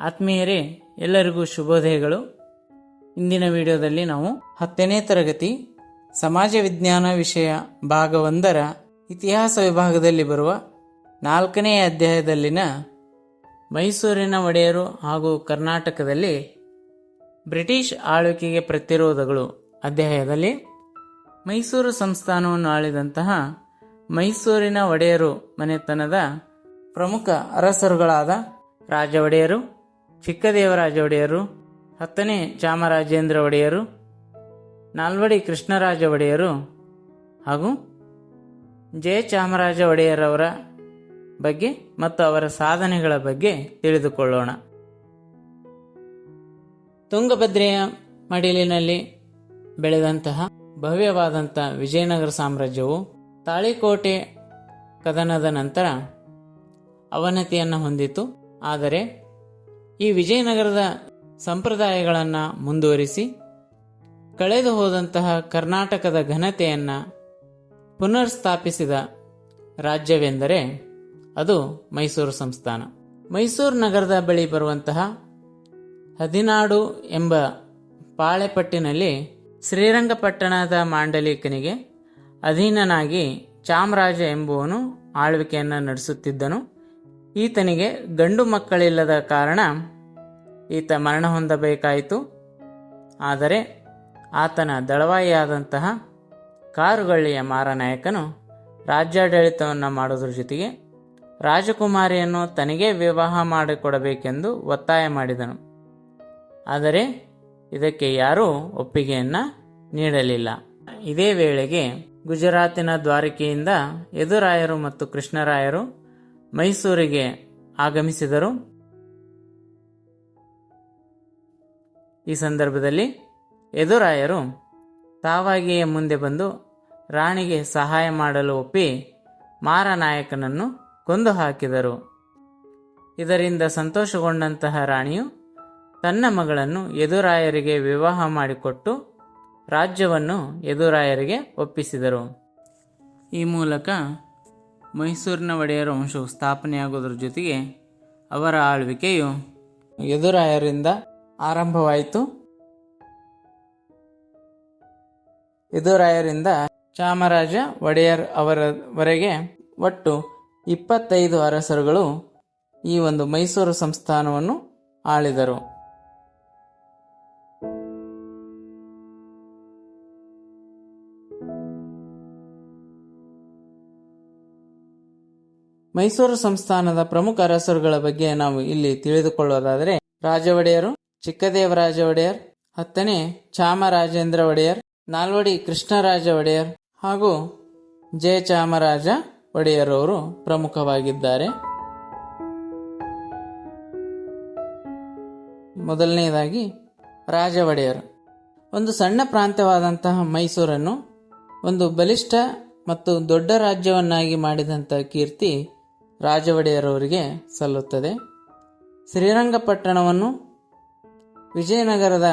ಆತ್ಮೀಯರೇ, ಎಲ್ಲರಿಗೂ ಶುಭೋದಯಗಳು. ಇಂದಿನ ವಿಡಿಯೋದಲ್ಲಿ ನಾವು ಹತ್ತನೇ ತರಗತಿ ಸಮಾಜ ವಿಜ್ಞಾನ ವಿಷಯ ಭಾಗ ಒಂದರ ಇತಿಹಾಸ ವಿಭಾಗದಲ್ಲಿ ಬರುವ ನಾಲ್ಕನೇ ಅಧ್ಯಾಯದಲ್ಲಿನ ಮೈಸೂರಿನ ಒಡೆಯರು ಹಾಗೂ ಕರ್ನಾಟಕದಲ್ಲಿ ಬ್ರಿಟಿಷ್ ಆಳ್ವಿಕೆಗೆ ಪ್ರತಿರೋಧಗಳು ಅಧ್ಯಾಯದಲ್ಲಿ ಮೈಸೂರು ಸಂಸ್ಥಾನವನ್ನು ಆಳಿದಂತಹ ಮೈಸೂರಿನ ಒಡೆಯರು ಮನೆತನದ ಪ್ರಮುಖ ಅರಸರುಗಳಾದ ರಾಜ ಒಡೆಯರು ಚಿಕ್ಕದೇವರಾಜ ಒಡೆಯರು, ಹತ್ತನೇ ಚಾಮರಾಜೇಂದ್ರ ಒಡೆಯರು, ನಾಲ್ವಡಿ ಕೃಷ್ಣರಾಜ ಒಡೆಯರು ಹಾಗೂ ಜಯ ಚಾಮರಾಜ ಒಡೆಯರವರ ಬಗ್ಗೆ ಮತ್ತು ಅವರ ಸಾಧನೆಗಳ ಬಗ್ಗೆ ತಿಳಿದುಕೊಳ್ಳೋಣ. ತುಂಗಭದ್ರೆಯ ಮಡಿಲಿನಲ್ಲಿ ಬೆಳೆದಂತಹ ಭವ್ಯವಾದಂಥ ವಿಜಯನಗರ ಸಾಮ್ರಾಜ್ಯವು ತಾಳಿಕೋಟೆ ಕದನದ ನಂತರ ಅವನತಿಯನ್ನು ಹೊಂದಿತು. ಆದರೆ ಈ ವಿಜಯನಗರದ ಸಂಪ್ರದಾಯಗಳನ್ನು ಮುಂದುವರಿಸಿ, ಕಳೆದು ಹೋದಂತಹ ಕರ್ನಾಟಕದ ಘನತೆಯನ್ನು ಪುನರ್ಸ್ಥಾಪಿಸಿದ ರಾಜ್ಯವೆಂದರೆ ಅದು ಮೈಸೂರು ಸಂಸ್ಥಾನ. ಮೈಸೂರು ನಗರದ ಬಳಿ ಬರುವಂತಹ ಹದಿನಾಡು ಎಂಬ ಪಾಳೆಪಟ್ಟಿನಲ್ಲಿ ಶ್ರೀರಂಗಪಟ್ಟಣದ ಮಾಂಡಲಿಕನಿಗೆ ಅಧೀನನಾಗಿ ಚಾಮರಾಜ ಎಂಬುವನು ಆಳ್ವಿಕೆಯನ್ನು ನಡೆಸುತ್ತಿದ್ದನು. ಈತನಿಗೆ ಗಂಡು ಮಕ್ಕಳಿಲ್ಲದ ಕಾರಣ ಈತ ಮರಣ ಹೊಂದಬೇಕಾಯಿತು. ಆದರೆ ಆತನ ದಳವಾಯಿಯಾದಂತಹ ಕಾರುಗಳ್ಳಿಯ ಮಾರನಾಯಕನು ರಾಜ್ಯಾಡಳಿತವನ್ನು ಮಾಡೋದ್ರ ಜೊತೆಗೆ ರಾಜಕುಮಾರಿಯನ್ನು ತನಗೇ ವಿವಾಹ ಮಾಡಿಕೊಡಬೇಕೆಂದು ಒತ್ತಾಯ ಮಾಡಿದನು. ಆದರೆ ಇದಕ್ಕೆ ಯಾರೂ ಒಪ್ಪಿಗೆಯನ್ನು ನೀಡಲಿಲ್ಲ. ಇದೇ ವೇಳೆಗೆ ಗುಜರಾತಿನ ದ್ವಾರಕೆಯಿಂದ ಯದುರಾಯರು ಮತ್ತು ಕೃಷ್ಣರಾಯರು ಮೈಸೂರಿಗೆ ಆಗಮಿಸಿದರು. ಈ ಸಂದರ್ಭದಲ್ಲಿ ಯದುರಾಯರು ತಾವಾಗಿಯೇ ಮುಂದೆ ಬಂದು ರಾಣಿಗೆ ಸಹಾಯ ಮಾಡಲು ಒಪ್ಪಿ ಮಾರನಾಯಕನನ್ನು ಕೊಂದು ಹಾಕಿದರು. ಇದರಿಂದ ಸಂತೋಷಗೊಂಡಂತಹ ರಾಣಿಯು ತನ್ನ ಮಗಳನ್ನು ಯದುರಾಯರಿಗೆ ವಿವಾಹ ಮಾಡಿಕೊಟ್ಟು ರಾಜ್ಯವನ್ನು ಯದುರಾಯರಿಗೆ ಒಪ್ಪಿಸಿದರು. ಈ ಮೂಲಕ ಮೈಸೂರಿನ ಒಡೆಯರ ವಂಶವು ಸ್ಥಾಪನೆಯಾಗೋದ್ರ ಜೊತೆಗೆ ಅವರ ಆಳ್ವಿಕೆಯು ಯದುರಾಯರಿಂದ ಆರಂಭವಾಯಿತು. ಯದುರಾಯರಿಂದ ಚಾಮರಾಜ ಒಡೆಯರ್ ಅವರವರೆಗೆ ಒಟ್ಟು ಇಪ್ಪತ್ತೈದು ಅರಸರುಗಳು ಈ ಒಂದು ಮೈಸೂರು ಸಂಸ್ಥಾನವನ್ನು ಆಳಿದರು. ಮೈಸೂರು ಸಂಸ್ಥಾನದ ಪ್ರಮುಖ ಅರಸರುಗಳ ಬಗ್ಗೆ ನಾವು ಇಲ್ಲಿ ತಿಳಿದುಕೊಳ್ಳೋದಾದರೆ ರಾಜ ಒಡೆಯರು ಚಿಕ್ಕದೇವರಾಜ ಒಡೆಯರ್, ಹತ್ತನೇ ಚಾಮರಾಜೇಂದ್ರ ಒಡೆಯರ್, ನಾಲ್ವಡಿ ಕೃಷ್ಣರಾಜ ಒಡೆಯರ್ ಹಾಗೂ ಜಯ ಚಾಮರಾಜ ಒಡೆಯರ್ ಅವರು ಪ್ರಮುಖವಾಗಿದ್ದಾರೆ. ಮೊದಲನೆಯದಾಗಿ ರಾಜ ಒಡೆಯರ್. ಒಂದು ಸಣ್ಣ ಪ್ರಾಂತ್ಯವಾದಂತಹ ಮೈಸೂರನ್ನು ಒಂದು ಬಲಿಷ್ಠ ಮತ್ತು ದೊಡ್ಡ ರಾಜ್ಯವನ್ನಾಗಿ ಮಾಡಿದಂಥ ಕೀರ್ತಿ ರಾಜ ಒಡೆಯರವರಿಗೆ ಸಲ್ಲುತ್ತದೆ. ಶ್ರೀರಂಗಪಟ್ಟಣವನ್ನು ವಿಜಯನಗರದ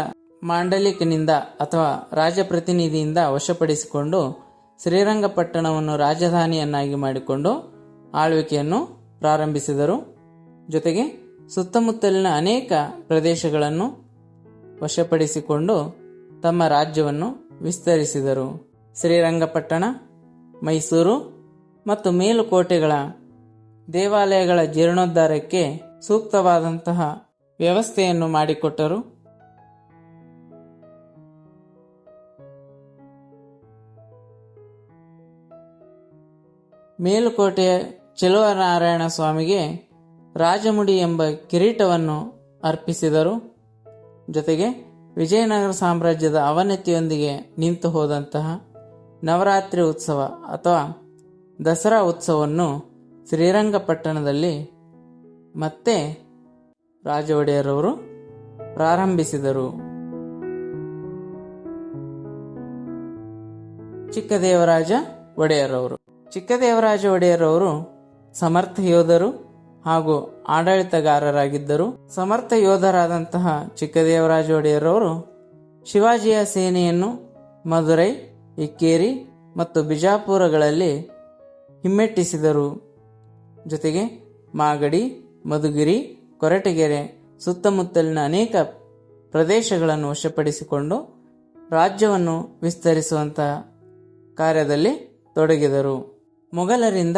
ಮಾಂಡಲಿಕನಿಂದ ಅಥವಾ ರಾಜಪ್ರತಿನಿಧಿಯಿಂದ ವಶಪಡಿಸಿಕೊಂಡು ಶ್ರೀರಂಗಪಟ್ಟಣವನ್ನು ರಾಜಧಾನಿಯನ್ನಾಗಿ ಮಾಡಿಕೊಂಡು ಆಳ್ವಿಕೆಯನ್ನು ಪ್ರಾರಂಭಿಸಿದರು. ಜೊತೆಗೆ ಸುತ್ತಮುತ್ತಲಿನ ಅನೇಕ ಪ್ರದೇಶಗಳನ್ನು ವಶಪಡಿಸಿಕೊಂಡು ತಮ್ಮ ರಾಜ್ಯವನ್ನು ವಿಸ್ತರಿಸಿದರು. ಶ್ರೀರಂಗಪಟ್ಟಣ, ಮೈಸೂರು ಮತ್ತು ಮೇಲುಕೋಟೆಗಳ ದೇವಾಲಯಗಳ ಜೀರ್ಣೋದ್ಧಾರಕ್ಕೆ ಸೂಕ್ತವಾದಂತಹ ವ್ಯವಸ್ಥೆಯನ್ನು ಮಾಡಿಕೊಟ್ಟರು. ಮೇಲುಕೋಟೆಯ ಚೆಲುವನಾರಾಯಣ ಸ್ವಾಮಿಗೆ ರಾಜಮುಡಿ ಎಂಬ ಕಿರೀಟವನ್ನು ಅರ್ಪಿಸಿದರು. ಜೊತೆಗೆ ವಿಜಯನಗರ ಸಾಮ್ರಾಜ್ಯದ ಅವನತಿಯೊಂದಿಗೆ ನಿಂತು ಹೋದಂತಹ ನವರಾತ್ರಿ ಉತ್ಸವ ಅಥವಾ ದಸರಾ ಉತ್ಸವವನ್ನು ಶ್ರೀರಂಗಪಟ್ಟಣದಲ್ಲಿ ಮತ್ತೆ ರಾಜ ಒಡೆಯರವರು ಪ್ರಾರಂಭಿಸಿದರು. ಚಿಕ್ಕದೇವರಾಜ ಒಡೆಯರವರು. ಚಿಕ್ಕದೇವರಾಜ ಒಡೆಯರವರು ಸಮರ್ಥ ಯೋಧರು ಹಾಗೂ ಆಡಳಿತಗಾರರಾಗಿದ್ದರು. ಸಮರ್ಥ ಯೋಧರಾದಂತಹ ಚಿಕ್ಕದೇವರಾಜ ಒಡೆಯರವರು ಶಿವಾಜಿಯ ಸೇನೆಯನ್ನು ಮಧುರೈ ಇಕ್ಕೇರಿ ಮತ್ತು ಬಿಜಾಪುರಗಳಲ್ಲಿ ಹಿಮ್ಮೆಟ್ಟಿಸಿದರು. ಜೊತೆಗೆ ಮಾಗಡಿ, ಮಧುಗಿರಿ ಕೊರಟಗೆರೆ ಸುತ್ತಮುತ್ತಲಿನ ಅನೇಕ ಪ್ರದೇಶಗಳನ್ನು ವಶಪಡಿಸಿಕೊಂಡು ರಾಜ್ಯವನ್ನು ವಿಸ್ತರಿಸುವಂತಹ ಕಾರ್ಯದಲ್ಲಿ ತೊಡಗಿದರು. ಮೊಘಲರಿಂದ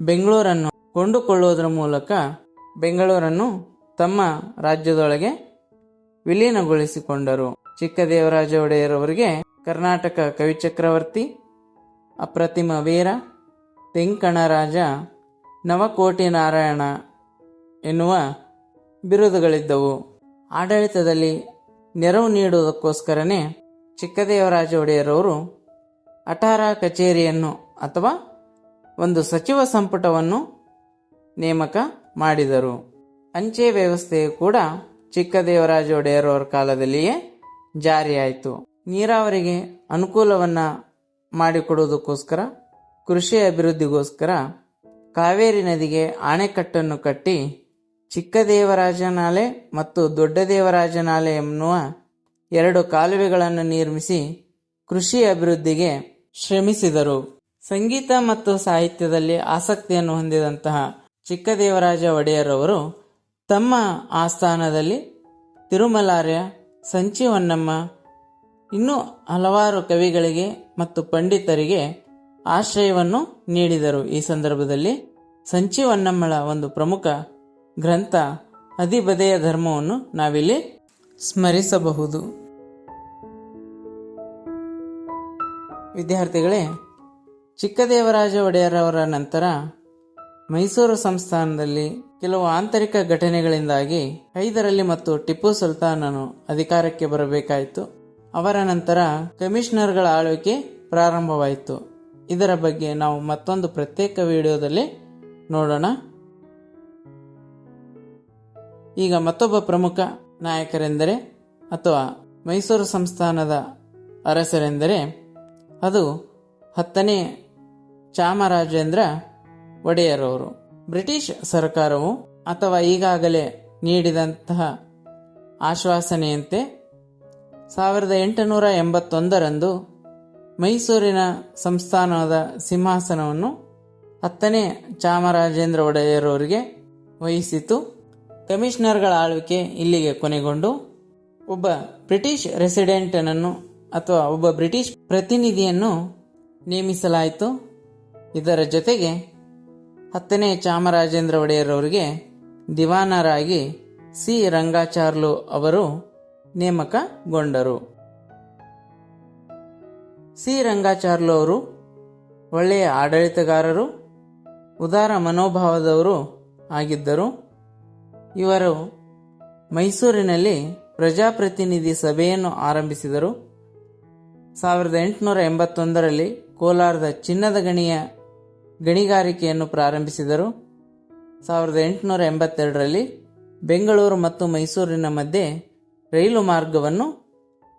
ಬೆಂಗಳೂರನ್ನು ಕೊಂಡುಕೊಳ್ಳುವುದರ ಮೂಲಕ ಬೆಂಗಳೂರನ್ನು ತಮ್ಮ ರಾಜ್ಯದೊಳಗೆ ವಿಲೀನಗೊಳಿಸಿಕೊಂಡರು. ಚಿಕ್ಕದೇವರಾಜ ಒಡೆಯರವರಿಗೆ ಕರ್ನಾಟಕ ಕವಿಚಕ್ರವರ್ತಿ, ಅಪ್ರತಿಮ ವೀರ, ತೆಂಕಣರಾಜ, ನವಕೋಟಿ ನಾರಾಯಣ ಎನ್ನುವ ಬಿರುದುಗಳಿದ್ದವು. ಆಡಳಿತದಲ್ಲಿ ನೆರವು ನೀಡುವುದಕ್ಕೋಸ್ಕರನೇ ಚಿಕ್ಕದೇವರಾಜ ಒಡೆಯರವರು ಅಠಾರ ಕಚೇರಿಯನ್ನು ಅಥವಾ ಒಂದು ಸಚಿವ ಸಂಪುಟವನ್ನು ನೇಮಕ ಮಾಡಿದರು. ಅಂಚೆ ವ್ಯವಸ್ಥೆಯು ಕೂಡ ಚಿಕ್ಕದೇವರಾಜ ಒಡೆಯರವರ ಕಾಲದಲ್ಲಿಯೇ ಜಾರಿಯಾಯಿತು. ನೀರಾವರಿಗೆ ಅನುಕೂಲವನ್ನ ಮಾಡಿಕೊಡುವುದಕ್ಕೋಸ್ಕರ, ಕೃಷಿ ಅಭಿವೃದ್ಧಿಗೋಸ್ಕರ ಕಾವೇರಿ ನದಿಗೆ ಆಣೆಕಟ್ಟನ್ನು ಕಟ್ಟಿ ಚಿಕ್ಕದೇವರಾಜನಾಲೆ ಮತ್ತು ದೊಡ್ಡದೇವರಾಜನಾಲೆ ಎನ್ನುವ ಎರಡು ಕಾಲುವೆಗಳನ್ನು ನಿರ್ಮಿಸಿ ಕೃಷಿ ಅಭಿವೃದ್ಧಿಗೆ ಶ್ರಮಿಸಿದರು. ಸಂಗೀತ ಮತ್ತು ಸಾಹಿತ್ಯದಲ್ಲಿ ಆಸಕ್ತಿಯನ್ನು ಹೊಂದಿದಂತಹ ಚಿಕ್ಕದೇವರಾಜ ಒಡೆಯರವರು ತಮ್ಮ ಆಸ್ಥಾನದಲ್ಲಿ ತಿರುಮಲಾರ್ಯ, ಸಂಚಿ ಹೊನ್ನಮ್ಮ, ಇನ್ನೂ ಹಲವಾರು ಕವಿಗಳಿಗೆ ಮತ್ತು ಪಂಡಿತರಿಗೆ ಆಶ್ರಯವನ್ನು ನೀಡಿದರು. ಈ ಸಂದರ್ಭದಲ್ಲಿ ಸಂಚಿ ಹೊನ್ನಮ್ಮಳ ಒಂದು ಪ್ರಮುಖ ಗ್ರಂಥ ಅಧಿಬದೆಯ ಧರ್ಮವನ್ನು ನಾವಿಲ್ಲಿ ಸ್ಮರಿಸಬಹುದು. ವಿದ್ಯಾರ್ಥಿಗಳೇ, ಚಿಕ್ಕದೇವರಾಜ ಒಡೆಯರವರ ನಂತರ ಮೈಸೂರು ಸಂಸ್ಥಾನದಲ್ಲಿ ಕೆಲವು ಆಂತರಿಕ ಘಟನೆಗಳಿಂದಾಗಿ ಹೈದರಲ್ಲಿ ಮತ್ತು ಟಿಪ್ಪು ಸುಲ್ತಾನನು ಅಧಿಕಾರಕ್ಕೆ ಬರಬೇಕಾಯಿತು. ಅವರ ನಂತರ ಕಮಿಷನರ್ಗಳ ಆಳ್ವಿಕೆ ಪ್ರಾರಂಭವಾಯಿತು. ಇದರ ಬಗ್ಗೆ ನಾವು ಮತ್ತೊಂದು ಪ್ರತ್ಯೇಕ ವಿಡಿಯೋದಲ್ಲಿ ನೋಡೋಣ. ಈಗ ಮತ್ತೊಬ್ಬ ಪ್ರಮುಖ ನಾಯಕರೆಂದರೆ ಅಥವಾ ಮೈಸೂರು ಸಂಸ್ಥಾನದ ಅರಸರೆಂದರೆ ಅದು ಹತ್ತನೇ ಚಾಮರಾಜೇಂದ್ರ ಒಡೆಯರವರು. ಬ್ರಿಟಿಷ್ ಸರ್ಕಾರವು ಅಥವಾ ಈಗಾಗಲೇ ನೀಡಿದಂತಹ ಆಶ್ವಾಸನೆಯಂತೆ ಸಾವಿರದ ಎಂಟುನೂರ ಎಂಬತ್ತೊಂದರಂದು ಮೈಸೂರಿನ ಸಂಸ್ಥಾನದ ಸಿಂಹಾಸನವನ್ನು ಹತ್ತನೇ ಚಾಮರಾಜೇಂದ್ರ ಒಡೆಯರವರಿಗೆ ವಹಿಸಿತು. ಕಮಿಷನರ್ಗಳ ಆಳ್ವಿಕೆ ಇಲ್ಲಿಗೆ ಕೊನೆಗೊಂಡು ಒಬ್ಬ ಬ್ರಿಟಿಷ್ ರೆಸಿಡೆಂಟನನ್ನು ಅಥವಾ ಒಬ್ಬ ಬ್ರಿಟಿಷ್ ಪ್ರತಿನಿಧಿಯನ್ನು ನೇಮಿಸಲಾಯಿತು. ಇದರ ಜೊತೆಗೆ ಹತ್ತನೇ ಚಾಮರಾಜೇಂದ್ರ ಒಡೆಯರವರಿಗೆ ದಿವಾನರಾಗಿ ಸಿ. ರಂಗಾಚಾರ್ಲು ಅವರು ನೇಮಕಗೊಂಡರು. ಸಿ. ರಂಗಾಚಾರ್ಲು ಅವರು ಒಳ್ಳೆಯ ಆಡಳಿತಗಾರರು, ಉದಾರ ಮನೋಭಾವದವರು ಆಗಿದ್ದರು. ಇವರು ಮೈಸೂರಿನಲ್ಲಿ ಪ್ರಜಾಪ್ರತಿನಿಧಿ ಸಭೆಯನ್ನು ಆರಂಭಿಸಿದರು. ಸಾವಿರದ ಎಂಟುನೂರ ಎಂಬತ್ತೊಂದರಲ್ಲಿ ಕೋಲಾರದ ಚಿನ್ನದ ಗಣಿಯ ಗಣಿಗಾರಿಕೆಯನ್ನು ಪ್ರಾರಂಭಿಸಿದರು. ಸಾವಿರದ ಎಂಟುನೂರ ಎಂಬತ್ತೆರಡರಲ್ಲಿ ಬೆಂಗಳೂರು ಮತ್ತು ಮೈಸೂರಿನ ಮಧ್ಯೆ ರೈಲು ಮಾರ್ಗವನ್ನು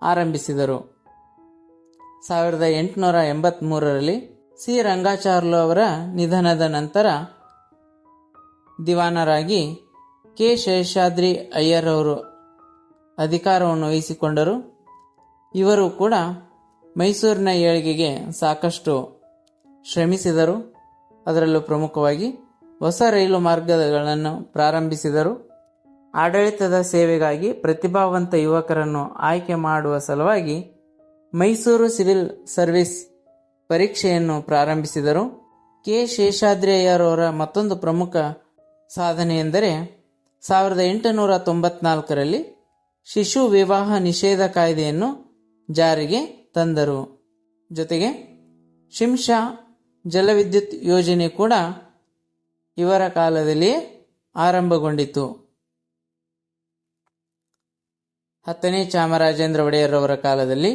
ಆರಂಭಿಸಿದರು. ಸಾವಿರದ ಎಂಟುನೂರ ಎಂಬತ್ತ್ಮೂರರಲ್ಲಿ ಸಿ. ರಂಗಾಚಾರ್ಲು ಅವರ ನಿಧನದ ನಂತರ ದಿವಾನರಾಗಿ ಕೆ ಶೇಷಾದ್ರಿ ಅಯ್ಯರ್ ಅವರು ಅಧಿಕಾರವನ್ನು ವಹಿಸಿಕೊಂಡರು. ಇವರು ಕೂಡ ಮೈಸೂರಿನ ಏಳಿಗೆಗೆ ಸಾಕಷ್ಟು ಶ್ರಮಿಸಿದರು. ಅದರಲ್ಲೂ ಪ್ರಮುಖವಾಗಿ ಹೊಸ ರೈಲು ಮಾರ್ಗಗಳನ್ನು ಪ್ರಾರಂಭಿಸಿದರು. ಆಡಳಿತದ ಸೇವೆಗಾಗಿ ಪ್ರತಿಭಾವಂತ ಯುವಕರನ್ನು ಆಯ್ಕೆ ಮಾಡುವ ಸಲುವಾಗಿ ಮೈಸೂರು ಸಿವಿಲ್ ಸರ್ವಿಸ್ ಪರೀಕ್ಷೆಯನ್ನು ಪ್ರಾರಂಭಿಸಿದರು. ಕೆ ಶೇಷಾದ್ರಿಯರವರ ಮತ್ತೊಂದು ಪ್ರಮುಖ ಸಾಧನೆ ಎಂದರೆ ಸಾವಿರದ ಎಂಟುನೂರ ತೊಂಬತ್ನಾಲ್ಕರಲ್ಲಿ ಶಿಶು ವಿವಾಹ ನಿಷೇಧ ಕಾಯ್ದೆಯನ್ನು ಜಾರಿಗೆ ತಂದರು. ಜೊತೆಗೆ ಶಿಂಷಾ ಜಲವಿದ್ಯುತ್ ಯೋಜನೆ ಕೂಡ ಇವರ ಕಾಲದಲ್ಲಿಯೇ ಆರಂಭಗೊಂಡಿತು ಹತ್ತನೇ ಚಾಮರಾಜೇಂದ್ರ ಒಡೆಯರವರ ಕಾಲದಲ್ಲಿ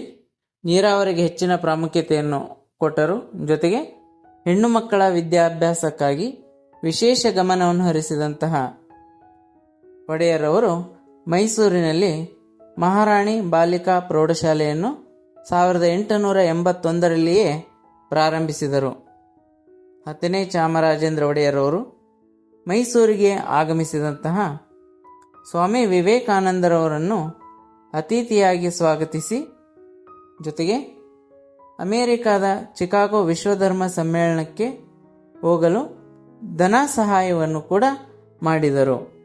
ನೀರಾವರಿಗೆ ಹೆಚ್ಚಿನ ಪ್ರಾಮುಖ್ಯತೆಯನ್ನು ಕೊಟ್ಟರು. ಜೊತೆಗೆ ಹೆಣ್ಣು ಮಕ್ಕಳ ವಿದ್ಯಾಭ್ಯಾಸಕ್ಕಾಗಿ ವಿಶೇಷ ಗಮನವನ್ನು ಹರಿಸಿದಂತಹ ಒಡೆಯರವರು ಮೈಸೂರಿನಲ್ಲಿ ಮಹಾರಾಣಿ ಬಾಲಿಕಾ ಪ್ರೌಢಶಾಲೆಯನ್ನು ಸಾವಿರದ ಎಂಟುನೂರ ಎಂಬತ್ತೊಂದರಲ್ಲಿಯೇ ಪ್ರಾರಂಭಿಸಿದರು. ಹತ್ತನೇ ಚಾಮರಾಜೇಂದ್ರ ಒಡೆಯರವರು ಮೈಸೂರಿಗೆ ಆಗಮಿಸಿದಂತಹ ಸ್ವಾಮಿ ವಿವೇಕಾನಂದರವರನ್ನು ಅತಿಥಿಯಾಗಿ ಸ್ವಾಗತಿಸಿ, ಜೊತೆಗೆ ಅಮೆರಿಕದ ಚಿಕಾಗೋ ವಿಶ್ವಧರ್ಮ ಸಮ್ಮೇಳನಕ್ಕೆ ಹೋಗಲು ಧನ ಸಹಾಯವನ್ನು ಕೂಡ ಮಾಡಿದರು.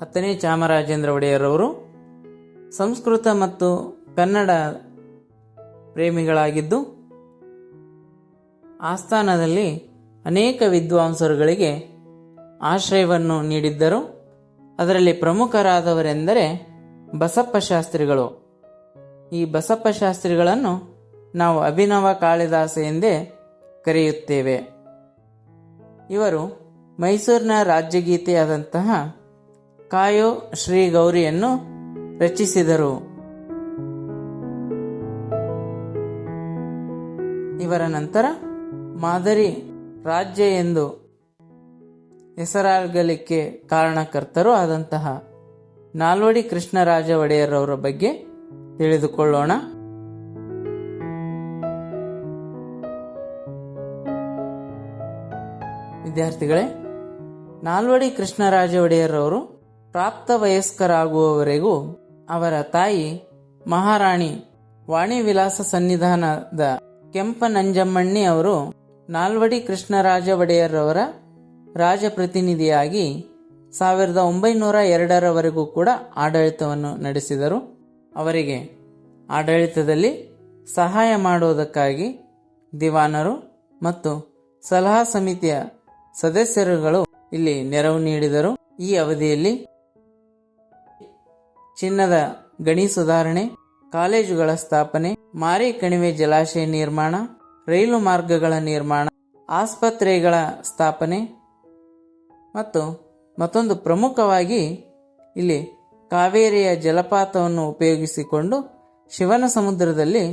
ಹತ್ತನೇ ಚಾಮರಾಜೇಂದ್ರ ಒಡೆಯರವರು ಸಂಸ್ಕೃತ ಮತ್ತು ಕನ್ನಡ ಪ್ರೇಮಿಗಳಾಗಿದ್ದು, ಆಸ್ಥಾನದಲ್ಲಿ ಅನೇಕ ವಿದ್ವಾಂಸರುಗಳಿಗೆ ಆಶ್ರಯವನ್ನು ನೀಡಿದ್ದರು. ಅದರಲ್ಲಿ ಪ್ರಮುಖರಾದವರೆಂದರೆ ಬಸಪ್ಪ ಶಾಸ್ತ್ರಿಗಳು. ಈ ಬಸಪ್ಪ ಶಾಸ್ತ್ರಿಗಳನ್ನು ನಾವು ಅಭಿನವ ಕಾಳಿದಾಸ ಎಂದೇ ಕರೆಯುತ್ತೇವೆ. ಇವರು ಮೈಸೂರಿನ ರಾಜ್ಯಗೀತೆಯಾದಂತಹ ಕಾಯೋ ಶ್ರೀ ಗೌರಿಯನ್ನು ರಚಿಸಿದರು. ಇವರ ನಂತರ ಮಾದರಿ ರಾಜ್ಯ ಎಂದು ಹೆಸರಾಗಲಿಕ್ಕೆ ಕಾರಣಕರ್ತರು ಆದಂತಹ ನಾಲ್ವಡಿ ಕೃಷ್ಣರಾಜ ಒಡೆಯರವರ ಬಗ್ಗೆ ತಿಳಿದುಕೊಳ್ಳೋಣ. ವಿದ್ಯಾರ್ಥಿಗಳೇ, ನಾಲ್ವಡಿ ಕೃಷ್ಣರಾಜ ಒಡೆಯರವರು ಪ್ರಾಪ್ತ ವಯಸ್ಕರಾಗುವವರೆಗೂ ಅವರ ತಾಯಿ ಮಹಾರಾಣಿ ವಾಣಿ ವಿಲಾಸ ಸನ್ನಿಧಾನದ ಕೆಂಪನಂಜಮ್ಮಣ್ಣಿ ಅವರು ನಾಲ್ವಡಿ ಕೃಷ್ಣರಾಜ ಒಡೆಯರವರ ರಾಜಪ್ರತಿನಿಧಿಯಾಗಿ ಸಾವಿರದ ಒಂಬೈನೂರ ಎರಡರವರೆಗೂ ಕೂಡ ಆಡಳಿತವನ್ನು ನಡೆಸಿದರು. ಅವರಿಗೆ ಆಡಳಿತದಲ್ಲಿ ಸಹಾಯ ಮಾಡುವುದಕ್ಕಾಗಿ ದಿವಾನರು ಮತ್ತು ಸಲಹಾ ಸಮಿತಿಯ ಸದಸ್ಯರುಗಳು ಇಲ್ಲಿ ನೆರವು ನೀಡಿದರು. ಈ ಅವಧಿಯಲ್ಲಿ ಚಿನ್ನದ ಗಣಿ ಸುಧಾರಣೆ, ಕಾಲೇಜುಗಳ ಸ್ಥಾಪನೆ, ಮಾರಿ ಕಣಿವೆ ಜಲಾಶಯ ನಿರ್ಮಾಣ, ರೈಲು ಮಾರ್ಗಗಳ ನಿರ್ಮಾಣ, ಆಸ್ಪತ್ರೆಗಳ ಸ್ಥಾಪನೆ ಮತ್ತು ಮತ್ತೊಂದು ಪ್ರಮುಖವಾಗಿ ಇಲ್ಲಿ ಕಾವೇರಿಯ ಜಲಪಾತವನ್ನು ಉಪಯೋಗಿಸಿಕೊಂಡು ಶಿವನ ಸಮುದ್ರದಲ್ಲಿ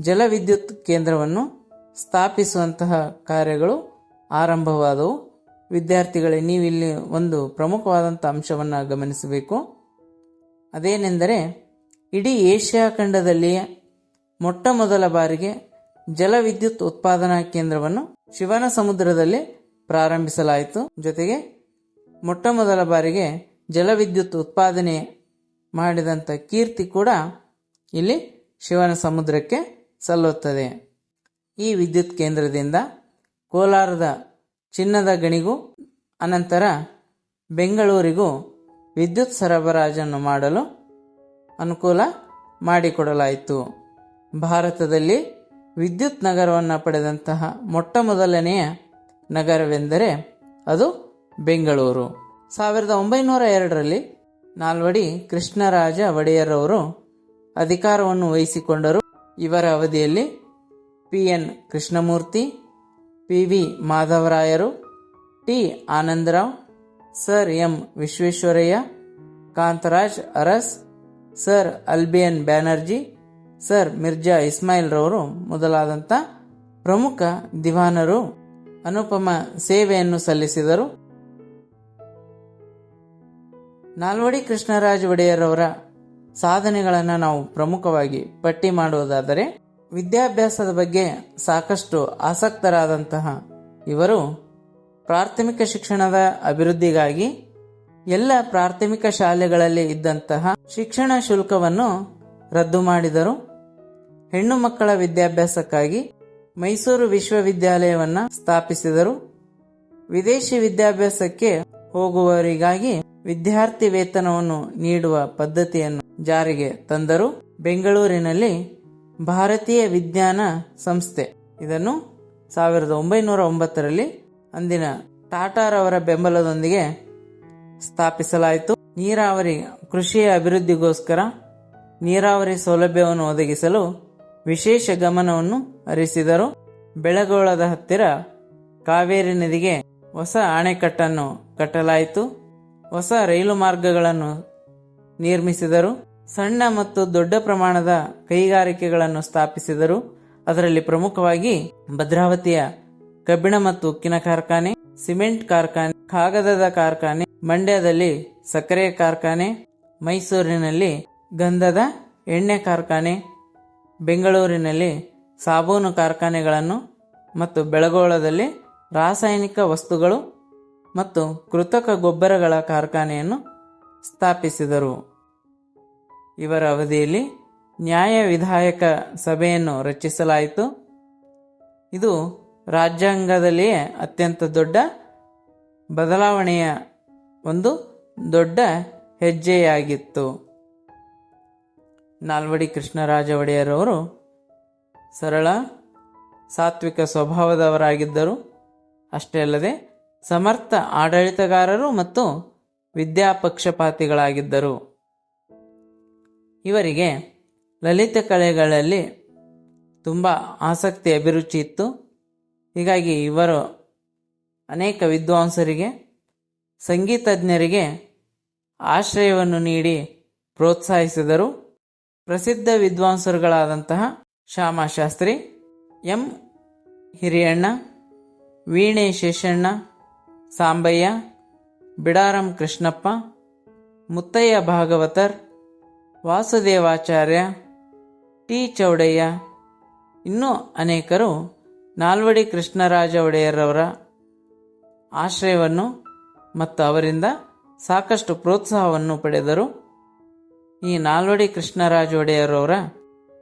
ಜಲವಿದ್ಯುತ್ ಕೇಂದ್ರವನ್ನು ಸ್ಥಾಪಿಸುವಂತಹ ಕಾರ್ಯಗಳು ಆರಂಭವಾದವು. ವಿದ್ಯಾರ್ಥಿಗಳೇ, ನೀವಿಲ್ಲಿ ಒಂದು ಪ್ರಮುಖವಾದಂಥ ಅಂಶವನ್ನು ಗಮನಿಸಬೇಕು. ಅದೇನೆಂದರೆ, ಇಡೀ ಏಷ್ಯಾ ಖಂಡದಲ್ಲಿಯೇ ಮೊಟ್ಟ ಮೊದಲ ಬಾರಿಗೆ ಜಲವಿದ್ಯುತ್ ಉತ್ಪಾದನಾ ಕೇಂದ್ರವನ್ನು ಶಿವನ ಸಮುದ್ರದಲ್ಲಿ ಪ್ರಾರಂಭಿಸಲಾಯಿತು. ಜೊತೆಗೆ ಮೊಟ್ಟ ಮೊದಲ ಬಾರಿಗೆ ಜಲವಿದ್ಯುತ್ ಉತ್ಪಾದನೆ ಮಾಡಿದಂಥ ಕೀರ್ತಿ ಕೂಡ ಇಲ್ಲಿ ಶಿವನ ಸಮುದ್ರಕ್ಕೆ ಸಲ್ಲುತ್ತದೆ. ಈ ವಿದ್ಯುತ್ ಕೇಂದ್ರದಿಂದ ಕೋಲಾರದ ಚಿನ್ನದ ಗಣಿಗೂ, ಅನಂತರ ಬೆಂಗಳೂರಿಗೂ ವಿದ್ಯುತ್ ಸರಬರಾಜನ್ನು ಮಾಡಲು ಅನುಕೂಲ ಮಾಡಿಕೊಡಲಾಯಿತು. ಭಾರತದಲ್ಲಿ ವಿದ್ಯುತ್ ನಗರವನ್ನು ಪಡೆದಂತಹ ಮೊಟ್ಟ ಮೊದಲನೆಯ ನಗರವೆಂದರೆ ಅದು ಬೆಂಗಳೂರು. ಸಾವಿರದ ಒಂಬೈನೂರ ಎರಡರಲ್ಲಿ ನಾಲ್ವಡಿ ಕೃಷ್ಣರಾಜ ಒಡೆಯರವರು ಅಧಿಕಾರವನ್ನು ವಹಿಸಿಕೊಂಡರು. ಇವರ ಅವಧಿಯಲ್ಲಿ P N Krishnamurthy, P V ಮಾಧವರಾಯರು, T Anandrao sir M Visvesvaraya, Kantaraj Urs, sir Albion Banerjee, sir Mirza Ismail ರವರು ಮೊದಲಾದಂಥ ಪ್ರಮುಖ ದಿವಾನರು ಅನುಪಮ ಸೇವೆಯನ್ನು ಸಲ್ಲಿಸಿದರು. ನಾಲ್ವಡಿ ಕೃಷ್ಣರಾಜ ಅವರ ಸಾಧನೆಗಳನ್ನು ನಾವು ಪ್ರಮುಖವಾಗಿ ಪಟ್ಟಿ ಮಾಡುವುದಾದರೆ, ವಿದ್ಯಾಭ್ಯಾಸದ ಬಗ್ಗೆ ಸಾಕಷ್ಟು ಆಸಕ್ತರಾದಂತಹ ಇವರು ಪ್ರಾಥಮಿಕ ಶಿಕ್ಷಣದ ಅಭಿವೃದ್ಧಿಗಾಗಿ ಎಲ್ಲ ಪ್ರಾಥಮಿಕ ಶಾಲೆಗಳಲ್ಲಿ ಇದ್ದಂತಹ ಶಿಕ್ಷಣ ಶುಲ್ಕವನ್ನು ರದ್ದು ಮಾಡಿದರು. ಹೆಣ್ಣು ಮಕ್ಕಳ ವಿದ್ಯಾಭ್ಯಾಸಕ್ಕಾಗಿ ಮೈಸೂರು ವಿಶ್ವವಿದ್ಯಾಲಯವನ್ನ ಸ್ಥಾಪಿಸಿದರು. ವಿದೇಶಿ ವಿದ್ಯಾಭ್ಯಾಸಕ್ಕೆ ಹೋಗುವವರಿಗಾಗಿ ವಿದ್ಯಾರ್ಥಿ ವೇತನವನ್ನು ನೀಡುವ ಪದ್ಧತಿಯನ್ನು ಜಾರಿಗೆ ತಂದರು. ಬೆಂಗಳೂರಿನಲ್ಲಿ ಭಾರತೀಯ ವಿಜ್ಞಾನ ಸಂಸ್ಥೆ. ಇದನ್ನು ಸಾವಿರದ ಒಂಬೈನೂರ ಒಂಬತ್ತರಲ್ಲಿ ಅಂದಿನ ಟಾಟಾರವರ ಬೆಂಬಲದೊಂದಿಗೆ ಸ್ಥಾಪಿಸಲಾಯಿತು. ನೀರಾವರಿ ಕೃಷಿಯ ಅಭಿವೃದ್ಧಿಗೋಸ್ಕರ ನೀರಾವರಿ ಸೌಲಭ್ಯವನ್ನು ಒದಗಿಸಲು ವಿಶೇಷ ಗಮನವನ್ನು ಹರಿಸಿದರು. ಬೆಳಗೋಳದ ಹತ್ತಿರ ಕಾವೇರಿ ನದಿಗೆ ಹೊಸ ಅಣೆಕಟ್ಟನ್ನು ಕಟ್ಟಲಾಯಿತು. ಹೊಸ ರೈಲು ಮಾರ್ಗಗಳನ್ನು ನಿರ್ಮಿಸಿದರು. ಸಣ್ಣ ಮತ್ತು ದೊಡ್ಡ ಪ್ರಮಾಣದ ಕೈಗಾರಿಕೆಗಳನ್ನು ಸ್ಥಾಪಿಸಿದರು. ಅದರಲ್ಲಿ ಪ್ರಮುಖವಾಗಿ ಭದ್ರಾವತಿಯ ಕಬ್ಬಿಣ ಮತ್ತು ಉಕ್ಕಿನ ಕಾರ್ಖಾನೆ, ಸಿಮೆಂಟ್ ಕಾರ್ಖಾನೆ, ಕಾಗದದ ಕಾರ್ಖಾನೆ, ಮಂಡ್ಯದಲ್ಲಿ ಸಕ್ಕರೆ ಕಾರ್ಖಾನೆ, ಮೈಸೂರಿನಲ್ಲಿ ಗಂಧದ ಎಣ್ಣೆ ಕಾರ್ಖಾನೆ, ಬೆಂಗಳೂರಿನಲ್ಲಿ ಸಾಬೂನು ಕಾರ್ಖಾನೆಗಳನ್ನು ಮತ್ತು ಬೆಳಗೋಳದಲ್ಲಿ ರಾಸಾಯನಿಕ ವಸ್ತುಗಳು ಮತ್ತು ಕೃತಕ ಗೊಬ್ಬರಗಳ ಕಾರ್ಖಾನೆಯನ್ನು ಸ್ಥಾಪಿಸಿದರು. ಇವರ ಅವಧಿಯಲ್ಲಿ ನ್ಯಾಯ ವಿಧಾಯಕ ಸಭೆಯನ್ನು ರಚಿಸಲಾಯಿತು. ಇದು ರಾಜ್ಯಾಂಗದಲ್ಲಿಯೇ ಅತ್ಯಂತ ದೊಡ್ಡ ಬದಲಾವಣೆಯ ಒಂದು ದೊಡ್ಡ ಹೆಜ್ಜೆಯಾಗಿತ್ತು. ನಾಲ್ವಡಿ ಕೃಷ್ಣರಾಜ ಒಡೆಯರವರು ಸರಳ, ಸಾತ್ವಿಕ ಸ್ವಭಾವದವರಾಗಿದ್ದರು. ಅಷ್ಟೇ ಅಲ್ಲದೆ ಸಮರ್ಥ ಆಡಳಿತಗಾರರು ಮತ್ತು ವಿದ್ಯಾಪಕ್ಷಪಾತಿಗಳಾಗಿದ್ದರು. ಇವರಿಗೆ ಲಲಿತ ಕಲೆಗಳಲ್ಲಿ ತುಂಬ ಆಸಕ್ತಿ ಅಭಿರುಚಿ ಇತ್ತು. ಹೀಗಾಗಿ ಇವರು ಅನೇಕ ವಿದ್ವಾಂಸರಿಗೆ, ಸಂಗೀತಜ್ಞರಿಗೆ ಆಶ್ರಯವನ್ನು ನೀಡಿ ಪ್ರೋತ್ಸಾಹಿಸಿದರು. ಪ್ರಸಿದ್ಧ ವಿದ್ವಾಂಸರುಗಳಾದಂತಹ ಶ್ಯಾಮಶಾಸ್ತ್ರಿ ಎಂ ಹಿರಿಯಣ್ಣ ವೀಣೆ ಶೇಷಣ್ಣ, ಸಾಂಬಯ್ಯ, ಬಿಡಾರಂ ಕೃಷ್ಣಪ್ಪ, ಮುತ್ತಯ್ಯ ಭಾಗವತರ್, ವಾಸುದೇವಾಚಾರ್ಯ, ಟಿ ಚೌಡಯ್ಯ ಇನ್ನೂ ಅನೇಕರು ನಾಲ್ವಡಿ ಕೃಷ್ಣರಾಜ ಒಡೆಯರವರ ಆಶ್ರಯವನ್ನು ಮತ್ತು ಅವರಿಂದ ಸಾಕಷ್ಟು ಪ್ರೋತ್ಸಾಹವನ್ನು ಪಡೆದರು. ಈ ನಾಲ್ವಡಿ ಕೃಷ್ಣರಾಜ ಒಡೆಯರವರ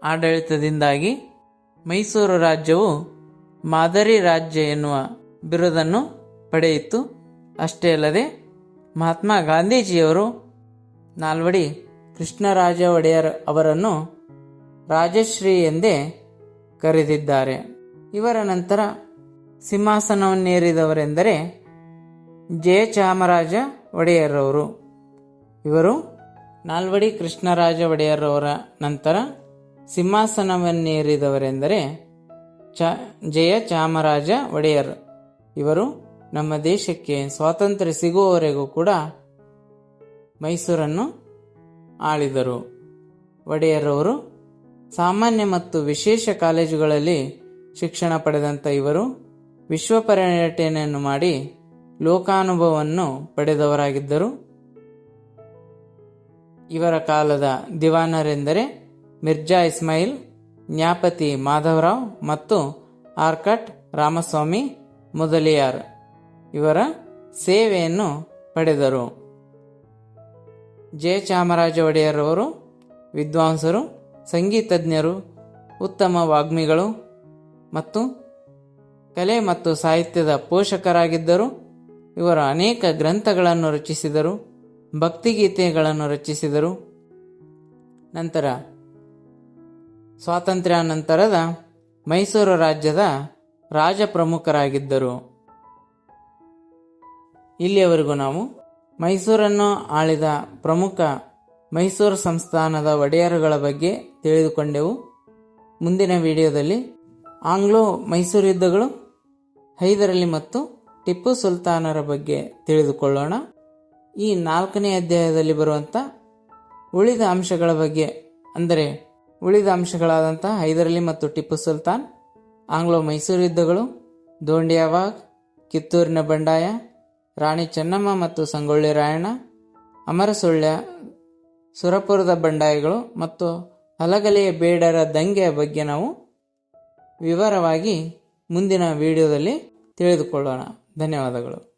ಆಡಳಿತದಿಂದಾಗಿ ಮೈಸೂರು ರಾಜ್ಯವು ಮಾದರಿ ರಾಜ್ಯ ಎನ್ನುವ ಬಿರುದನ್ನು ಪಡೆಯಿತು. ಅಷ್ಟೇ ಅಲ್ಲದೆ ಮಹಾತ್ಮ ಗಾಂಧೀಜಿಯವರು ನಾಲ್ವಡಿ ಕೃಷ್ಣರಾಜ ಒಡೆಯರ್ ಅವರನ್ನು ರಾಜಶ್ರೀ ಎಂದೇ ಕರೆದಿದ್ದಾರೆ. ಇವರ ನಂತರ ಸಿಂಹಾಸನವನ್ನೇರಿದವರೆಂದರೆ ಜಯಚಾಮರಾಜ ಒಡೆಯರವರು. ಇವರು ನಾಲ್ವಡಿ ಕೃಷ್ಣರಾಜ ಒಡೆಯರವರ ನಂತರ ಸಿಂಹಾಸನವನ್ನೇರಿದವರೆಂದರೆ ಚ ಜಯ ಚಾಮರಾಜ ಒಡೆಯರ್. ಇವರು ನಮ್ಮ ದೇಶಕ್ಕೆ ಸ್ವಾತಂತ್ರ್ಯ ಸಿಗುವವರೆಗೂ ಕೂಡ ಮೈಸೂರನ್ನು ಆಳಿದರು. ಒಡೆಯರವರು ಸಾಮಾನ್ಯ ಮತ್ತು ವಿಶೇಷ ಕಾಲೇಜುಗಳಲ್ಲಿ ಶಿಕ್ಷಣ ಪಡೆದಂಥ ಇವರು ವಿಶ್ವ ಪರ್ಯಟನೆಯನ್ನು ಮಾಡಿ ಲೋಕಾನುಭವವನ್ನು ಪಡೆದವರಾಗಿದ್ದರು. ಇವರ ಕಾಲದ ದಿವಾನರೆಂದರೆ ಮಿರ್ಜಾ ಇಸ್ಮಾಯಿಲ್, ನ್ಯಾಪತಿ ಮಾಧವರಾವ್ ಮತ್ತು ಆರ್ಕಟ್ ರಾಮಸ್ವಾಮಿ ಮೊದಲಿಯಾರ್ ಇವರ ಸೇವೆಯನ್ನು ಪಡೆದರು. ಜೆ. ಚಾಮರಾಜ ಒಡೆಯರ್ ಅವರು ವಿದ್ವಾಂಸರು, ಸಂಗೀತಜ್ಞರು, ಉತ್ತಮ ವಾಗ್ಮಿಗಳು ಮತ್ತು ಕಲೆ ಮತ್ತು ಸಾಹಿತ್ಯದ ಪೋಷಕರಾಗಿದ್ದರು. ಇವರು ಅನೇಕ ಗ್ರಂಥಗಳನ್ನು ರಚಿಸಿದರು, ಭಕ್ತಿಗೀತೆಗಳನ್ನು ರಚಿಸಿದರು. ನಂತರ ಸ್ವಾತಂತ್ರ್ಯಾನಂತರದ ಮೈಸೂರು ರಾಜ್ಯದ ರಾಜ ಪ್ರಮುಖರಾಗಿದ್ದರು. ಇಲ್ಲಿಯವರೆಗೂ ನಾವು ಮೈಸೂರನ್ನು ಆಳಿದ ಪ್ರಮುಖ ಮೈಸೂರು ಸಂಸ್ಥಾನದ ಒಡೆಯರುಗಳ ಬಗ್ಗೆ ತಿಳಿದುಕೊಂಡೆವು. ಮುಂದಿನ ವಿಡಿಯೋದಲ್ಲಿ ಆಂಗ್ಲೋ ಮೈಸೂರು ಯುದ್ಧಗಳು ಹೈದರಲಿ ಮತ್ತು ಟಿಪ್ಪು ಸುಲ್ತಾನರ ಬಗ್ಗೆ ತಿಳಿದುಕೊಳ್ಳೋಣ. ಈ ನಾಲ್ಕನೇ ಅಧ್ಯಾಯದಲ್ಲಿ ಬರುವಂಥ ಉಳಿದ ಅಂಶಗಳ ಬಗ್ಗೆ, ಅಂದರೆ ಉಳಿದ ಅಂಶಗಳಾದಂಥ ಹೈದರಲಿ ಮತ್ತು ಟಿಪ್ಪು ಸುಲ್ತಾನ್, ಆಂಗ್ಲೋ ಮೈಸೂರು ಯುದ್ಧಗಳು ದೋಂಡಿಯಾವಾಗ್ ಕಿತ್ತೂರಿನ ಬಂಡಾಯ, ರಾಣಿ ಚೆನ್ನಮ್ಮ ಮತ್ತು ಸಂಗೊಳ್ಳಿ ರಾಯಣ್ಣ ಅಮರಸುಳ್ಯ ಸುರಪುರದ ಬಂಡಾಯಗಳು ಮತ್ತು ಹಲಗಲೆಯ ಬೇಡರ ದಂಗೆಯ ಬಗ್ಗೆ ನಾವು ವಿವರವಾಗಿ ಮುಂದಿನ ವಿಡಿಯೋದಲ್ಲಿ ತಿಳಿದುಕೊಳ್ಳೋಣ. ಧನ್ಯವಾದಗಳು.